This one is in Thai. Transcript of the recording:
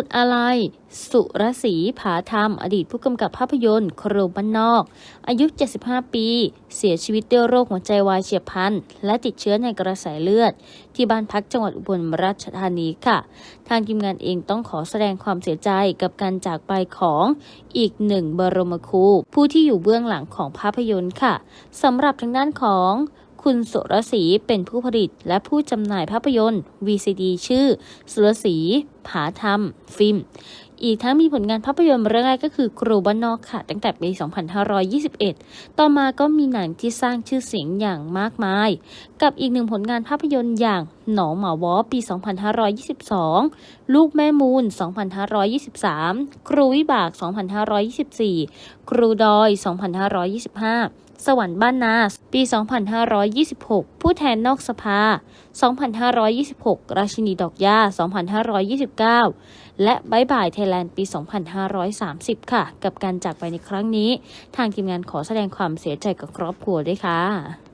สุดอะไร สุรศรีผาธรรม อดีตผู้กำกับภาพยนตร์ครูบ้านนอก อายุ 75 ปี เสียชีวิตด้วยโรคหัวใจวายเฉียบพลัน และติดเชื้อในกระแสเลือด ที่บ้านพักจังหวัดอุบลราชธานีค่ะ ทางทีมงานเองต้องขอแสดงความเสียใจกับการจากไปของอีกหนึ่งบรมครู ผู้ที่อยู่เบื้องหลังของภาพยนตร์ค่ะสำหรับทางด้านของ คุณสุรศรีเป็นผู้ผลิตและผู้จำหน่ายภาพยนตร์ VCD ชื่อ สุรศรีผาธรรม ฟิล์ม อีกทั้งมีผลงานภาพยนตร์เรื่องแรกก็คือครูบ้านนอกค่ะ ตั้งแต่ปี 2521 ต่อมาก็มีหนังที่สร้างชื่อเสียงอย่างมากมาย กับอีกหนึ่งผลงานภาพยนตร์อย่างหนองหมาวอปี 2522 ลูกแม่มูล 2523 ครูวิบาก 2524 ครูดอย 2525 สวรรค์บ้านนาปี 2526 ผู้แทนนอกสภา 2526 ราชินีดอกหญ้า 2529 และบายบายไทยแลนด์ปี 2530 ค่ะ กับการจากไปในครั้งนี้ ทางทีมงานขอแสดงความเสียใจกับครอบครัวด้วยค่ะ